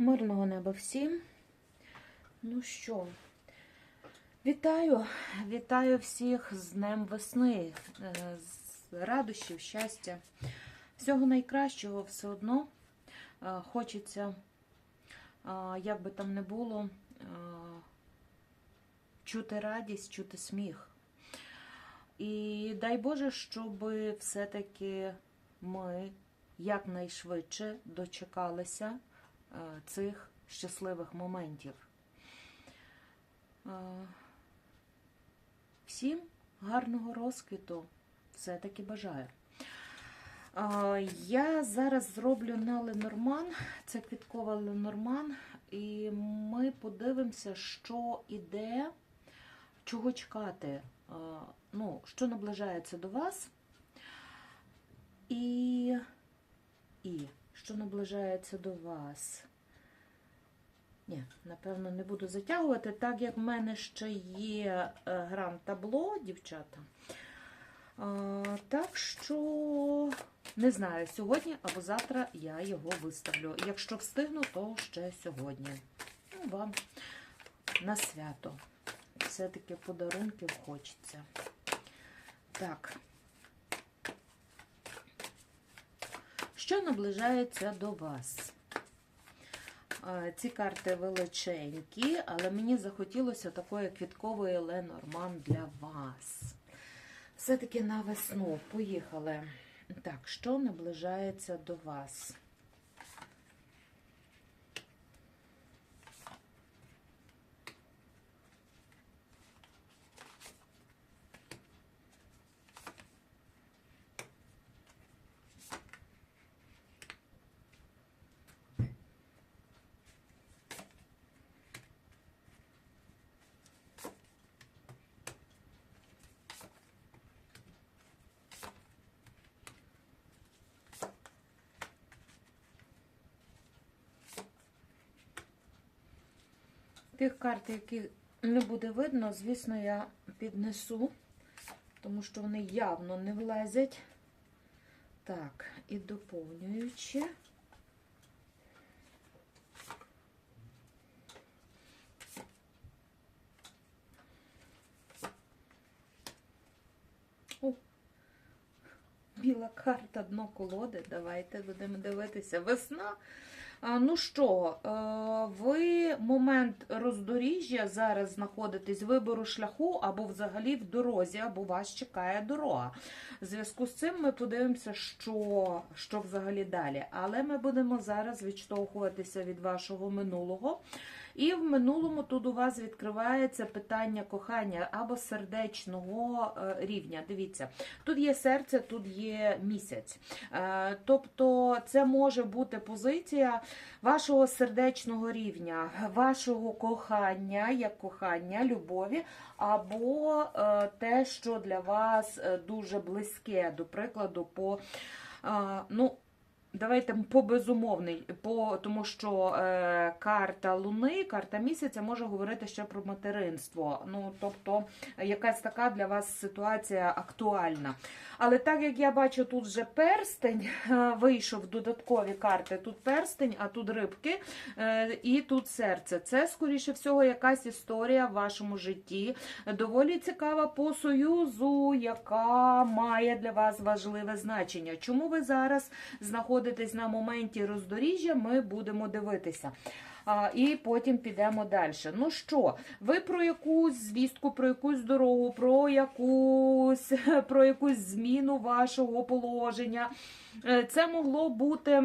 Мирного неба всім. Ну що, вітаю, вітаю всіх з Днем весни, е, з радощів, щастя. Всього найкращого все одно. Е, Хочеться, е, як би там не було, чути радість, чути сміх. І дай Боже, щоб все-таки ми якнайшвидше дочекалися цих щасливих моментів. Е, Всім гарного розквіту все-таки бажаю. Е, Я зараз зроблю на Ленорман, це квіткова Ленорман, і ми подивимося, що іде, чого чекати, е, ну, що наближається до вас. І, і що наближається до вас. Ні, напевно, не буду затягувати, так як в мене ще є е, грам табло, дівчата. А, так що, не знаю, сьогодні або завтра я його виставлю. Якщо встигну, то ще сьогодні. Ну, вам на свято. Все-таки подарунків хочеться. Так. Що наближається до вас? Ці карти величенькі, але мені захотілося такої квіткової Ленорман для вас. Все-таки на весну. Поїхали. Так, що наближається до вас? Тих карт, які не буде видно, звісно, я піднесу, тому що вони явно не влазять. Так, і доповнюючи. Біла карта, дно колоди. Давайте будемо дивитися. Весна. Ну що, е, ви момент роздоріжжя зараз знаходитесь вибору шляху або взагалі в дорозі, або вас чекає дорога. В зв'язку з цим ми подивимося, що, що взагалі далі. Але ми будемо зараз відштовхуватися від вашого минулого. І в минулому тут у вас відкривається питання кохання або сердечного е, рівня. Дивіться, тут є серце, тут є місяць. Е, Тобто це може бути позиція вашого сердечного рівня, вашого кохання, як кохання, любові, або е, те, що для вас дуже близьке, до прикладу, по. ну, Давайте по безумовний, по тому що е, карта Луни, карта місяця може говорити ще про материнство. Ну тобто якась така для вас ситуація актуальна. Але так як я бачу, тут вже перстень е, вийшов додаткові карти. Тут перстень, а тут рибки е, і тут серце. Це скоріше всього якась історія в вашому житті. Доволі цікава по союзу, яка має для вас важливе значення. Чому ви зараз знаходитесь на моменті роздоріжжя? Ми будемо дивитися. І потім підемо далі. Ну що, ви про якусь звістку, про якусь дорогу, про якусь, про якусь зміну вашого положення. Е, Це могло бути.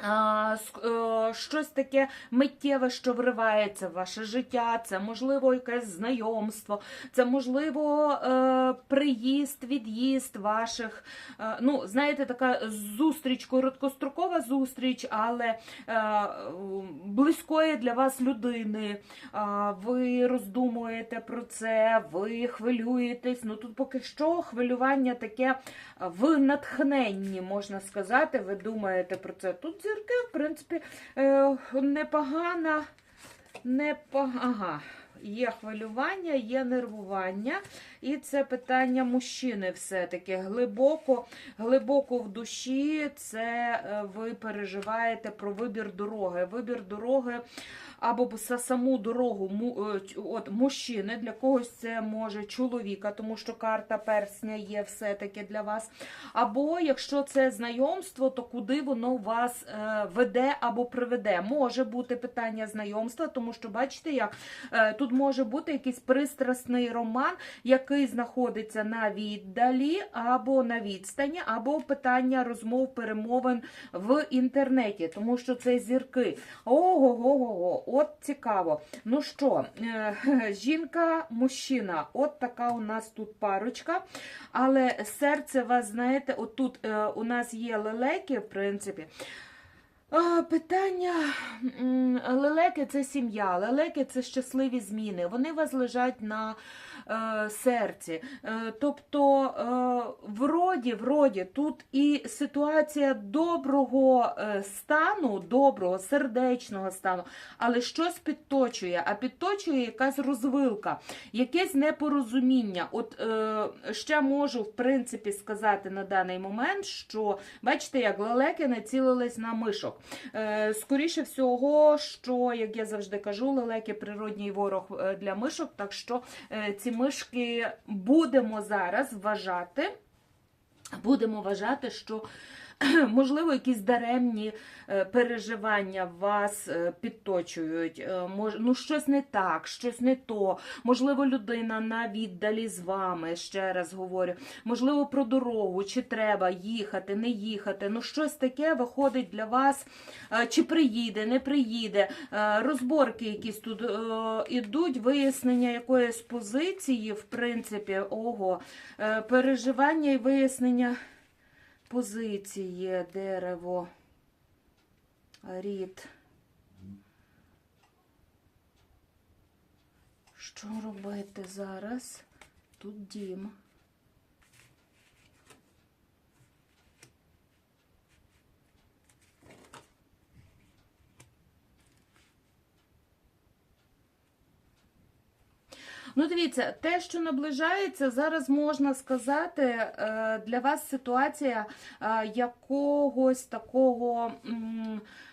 Е, щось таке миттєве, що вривається в ваше життя, це можливо якесь знайомство, це можливо е, приїзд, від'їзд ваших. Е, ну, знаєте, така зустріч, короткострокова зустріч, але близької для вас людини. Ви роздумуєте про це, ви хвилюєтесь. Ну тут поки що хвилювання таке в натхненні, можна сказати. Ви думаєте про це. Тут зірки, в принципі, непогана, непогана. Непо... Ага. є хвилювання, є нервування, і це питання мужчини все-таки. Глибоко, глибоко в душі це е, ви переживаєте про вибір дороги. Вибір дороги або за саму дорогу е, от, мужчини, для когось це може чоловіка, тому що карта персня є все-таки для вас. Або якщо це знайомство, то куди воно вас е, веде або приведе. Може бути питання знайомства, тому що бачите, як е, тут може бути якийсь пристрасний роман, який знаходиться на віддалі або на відстані, або питання розмов, перемовин в інтернеті, тому що це зірки. Ого-го-го, от цікаво. Ну що, е, жінка, мужчина, от така у нас тут парочка. Але серце вас, знаєте, отут е, у нас є лелеки, в принципі. Питання лелеки це сім'я, лелеки це щасливі зміни. Вони вас лежать на е, серці. Е, тобто, е, вроді, вроді, тут і ситуація доброго е, стану, доброго, сердечного стану, але щось підточує, а підточує якась розвилка, якесь непорозуміння. От е, ще можу, в принципі, сказати на даний момент, що бачите, як лелеки націлились на мишок. Е, Скоріше всього, що, як я завжди кажу, лелеки природній ворог е, для мишок, так що е, ці мишки будемо зараз вважати. Будемо вважати, що можливо якісь даремні е, переживання вас е, підточують. Е, Ну, щось не так, щось не то. Можливо, людина на віддалі з вами, ще раз говорю. Можливо, про дорогу, чи треба їхати, не їхати. Ну, щось таке виходить для вас, чи приїде, не приїде. Розборки якісь тут ідуть, вияснення якоїсь позиції, в принципі, ого, переживання і вияснення позиції, дерево, рід. Що робити зараз? Тут дім. Ну, дивіться, те, що наближається, зараз можна сказати, е, для вас ситуація е, якогось такого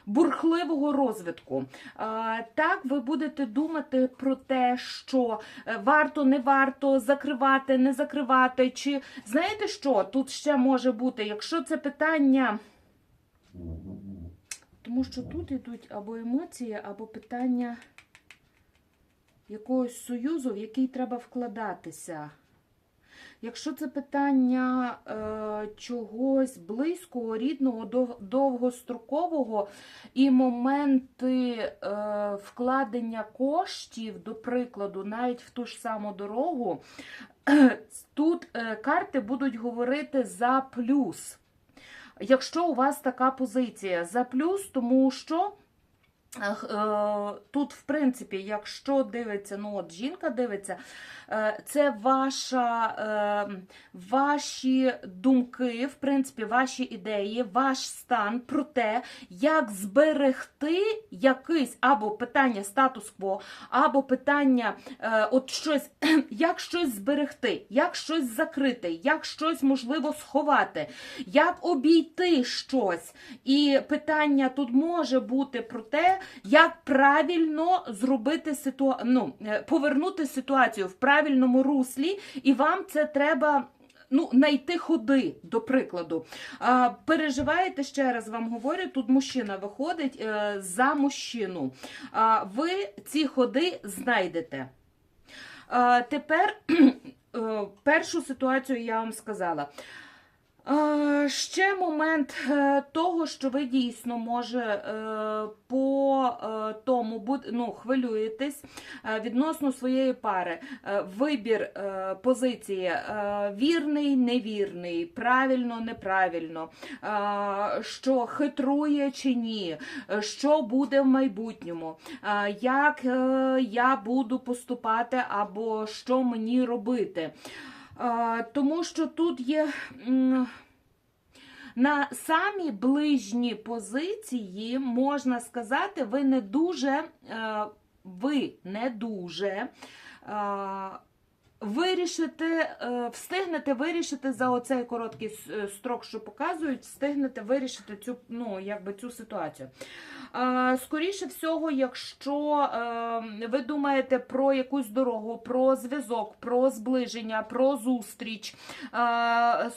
бурхливого розвитку. Е, Так, ви будете думати про те, що варто, не варто закривати, не закривати. Чи знаєте що? Тут ще може бути, якщо це питання. Тому що тут йдуть або емоції, або питання якогось союзу, в який треба вкладатися. Якщо це питання е, чогось близького, рідного, довгострокового і моменти е, вкладення коштів, до прикладу, навіть в ту ж саму дорогу, тут е, карти будуть говорити за плюс. Якщо у вас така позиція за плюс, тому що Тут, в принципі, якщо дивиться, ну от жінка дивиться, е, це ваша, е, ваші думки, в принципі, ваші ідеї, ваш стан про те, як зберегти якийсь або питання статус-кво, або питання, е, от щось, як щось зберегти, як щось закрити, як щось можливо сховати, як обійти щось. І питання тут може бути про те, як правильно зробити ситуа... ну, е, повернути ситуацію в правильному руслі, і вам це треба. Ну, знайти ходи, до прикладу. А, переживаєте, ще раз вам говорю, тут мужчина виходить е, за мужчину. А, ви ці ходи знайдете. А, тепер е, першу ситуацію я вам сказала. Е, Ще момент е, того, що ви дійсно може е, по тому ну, хвилюєтесь відносно своєї пари. Вибір позиції вірний, невірний, правильно, неправильно, що хитрує чи ні, що буде в майбутньому, як я буду поступати або що мені робити. Е, Тому що тут є на самі ближні позиції, можна сказати, ви не дуже е, ви не дуже. А, Вирішите, е, встигнете вирішити за оцей короткий е, строк, що показують, встигнете вирішити цю, ну, якби цю ситуацію. Е, Скоріше всього, якщо ви думаєте про якусь дорогу, про зв'язок, про зближення, про зустріч,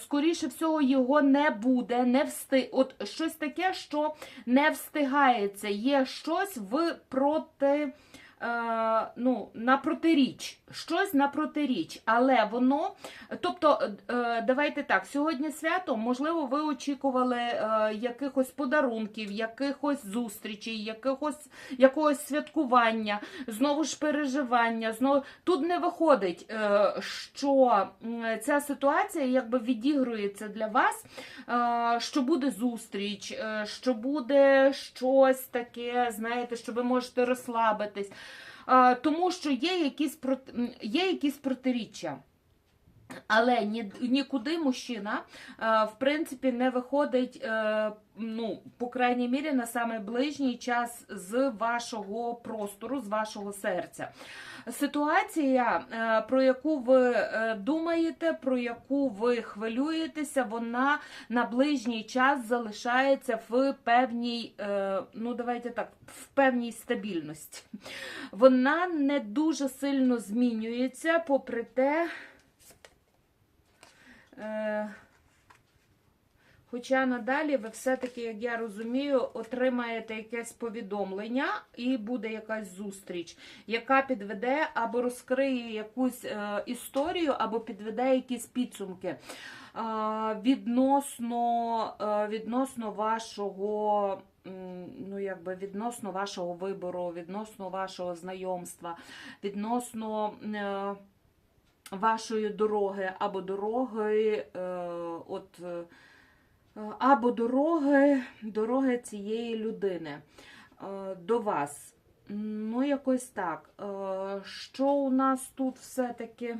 скоріше всього, його не буде, не всти... От щось таке, що не встигається. Є щось в проти. Е, ну, на протиріч, щось на протиріч, але воно, тобто, е, давайте так, сьогодні свято, можливо, ви очікували е, якихось подарунків, якихось зустрічей, якихось, якогось святкування, знову ж переживання. Знову тут не виходить, що ця ситуація якби відігрується для вас, що буде зустріч, що буде щось таке, знаєте, що ви можете розслабитись. Тому що є якісь, є якісь протиріччя. Але ні, нікуди мужчина, е, в принципі, не виходить, е, ну, по крайній мірі, на самий час з вашого простору, з вашого серця. Ситуація, е, про яку ви думаєте, про яку ви хвилюєтеся, вона на ближній час залишається в певній, ну давайте так, в певній стабільності. Вона не дуже сильно змінюється, попри те. Е, Хоча надалі ви все-таки, як я розумію, отримаєте якесь повідомлення і буде якась зустріч, яка підведе або розкриє якусь е, історію, або підведе якісь підсумки е, відносно, відносно вашого. Ну, якби відносно вашого вибору, відносно вашого знайомства, відносно вашої дороги або дороги, е, от, е, або дороги, дороги цієї людини е, до вас. Ну, якось так. Що у нас тут все-таки?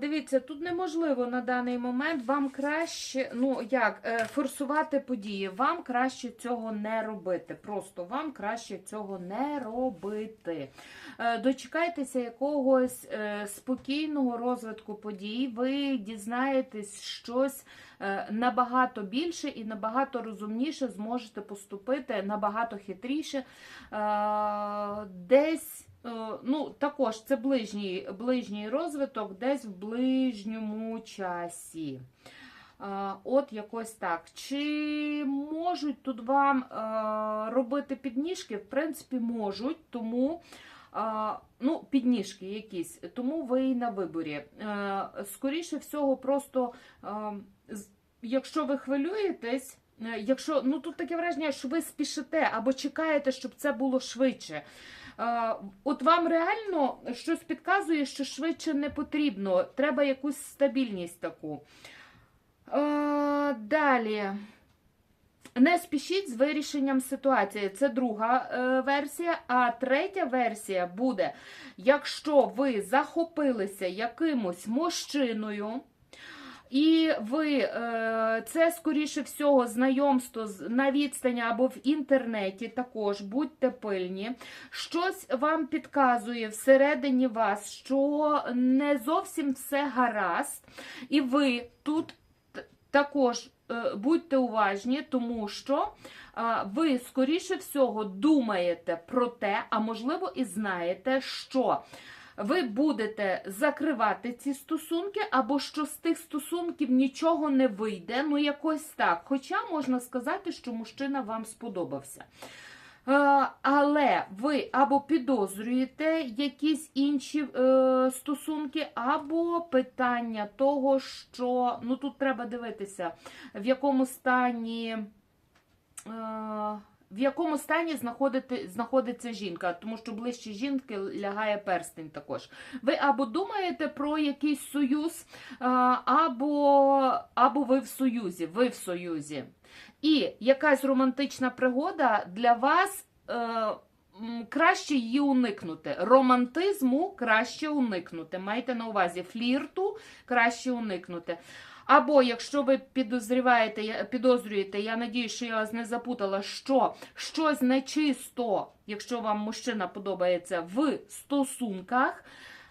Дивіться, тут неможливо на даний момент вам краще, ну як, е, форсувати події. Вам краще цього не робити. Просто вам краще цього не робити. Е, Дочекайтеся якогось е, спокійного розвитку подій. Ви дізнаєтесь щось е, набагато більше і набагато розумніше зможете поступити, набагато хитріше. Е, Десь. Е, Ну, також це ближній, ближній розвиток десь в ближньому часі. Е, От якось так. Чи можуть тут вам е, робити підніжки? В принципі, можуть, тому. Ну, підніжки якісь, тому ви і на виборі. Скоріше всього, просто якщо ви хвилюєтесь, якщо ну тут таке враження, що ви спішите або чекаєте, щоб це було швидше. Е, От вам реально щось підказує, що швидше не потрібно. Треба якусь стабільність таку. Е, Далі. Не спішіть з вирішенням ситуації. Це друга е, версія. А третя версія буде, якщо ви захопилися якимось мужчиною. І ви е, це, скоріше всього, знайомство на відстані або в інтернеті також будьте пильні. Щось вам підказує всередині вас, що не зовсім все гаразд, і ви тут також е, будьте уважні, тому що ви, скоріше всього, думаєте про те, а можливо і знаєте, що ви будете закривати ці стосунки, або що з тих стосунків нічого не вийде, ну якось так. Хоча можна сказати, що мужчина вам сподобався. Е, Але ви або підозрюєте якісь інші е, стосунки, або питання того, що ну тут треба дивитися, в якому стані. Е, в якому стані знаходити, знаходиться жінка, тому що ближче жінки лягає перстень також. Ви або думаєте про якийсь союз, або, або ви в союзі, ви в союзі. І якась романтична пригода для вас. Е, Краще її уникнути. Романтизму краще уникнути. Майте на увазі флірту краще уникнути. Або якщо ви підозріваєте, підозрюєте, я надію, що я вас не запутала, що щось нечисто, якщо вам мужчина подобається в стосунках.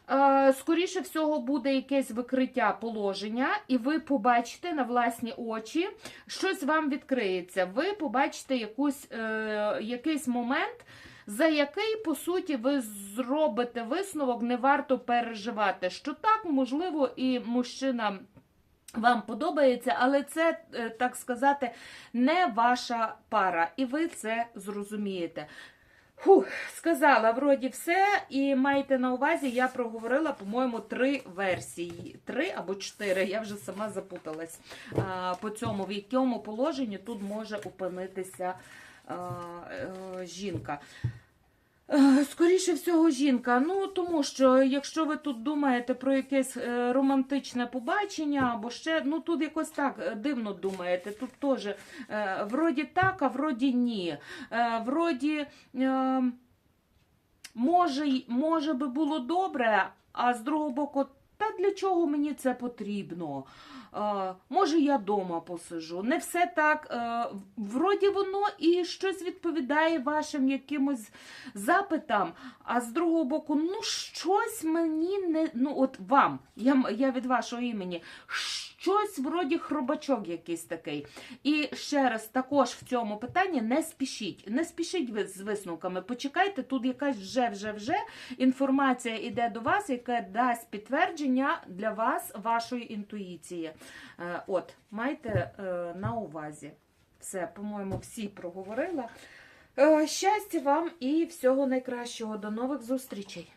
Е, Скоріше всього буде якесь викриття положення, і ви побачите на власні очі, щось вам відкриється. Ви побачите якусь, е, якийсь момент, за який, по суті, ви зробите висновок, не варто переживати. Що так, можливо, і мужчина вам подобається, але це, е, так сказати, не ваша пара, і ви це зрозумієте. Фух, сказала вроді все, і майте на увазі, я проговорила, по-моєму, три версії. Три або чотири, я вже сама запуталась а, по цьому, в якому положенні тут може опинитися а, е, жінка. Е, Скоріше всього, жінка. Ну тому що якщо ви тут думаєте про якесь е, романтичне побачення, або ще ну тут якось так е, дивно думаєте. Тут теж вроді так, а вроді ні. Вроді може, може би було добре, а з другого боку, та для чого мені це потрібно? Е, може, я дома посижу. Не все так. Е, вроді воно і щось відповідає вашим якимось запитам, а з другого боку, ну щось мені не. Ну, от вам, я, я від вашого імені, щось вроді хробачок якийсь такий. І ще раз, також в цьому питанні не спішіть. Не спішіть з висновками. Почекайте, тут якась вже вже вже інформація йде до вас, яка дасть підтвердження для вас вашої інтуїції. Е, От, майте е, на увазі. Все, по-моєму, всі проговорила. Е, Щастя вам і всього найкращого. До нових зустрічей!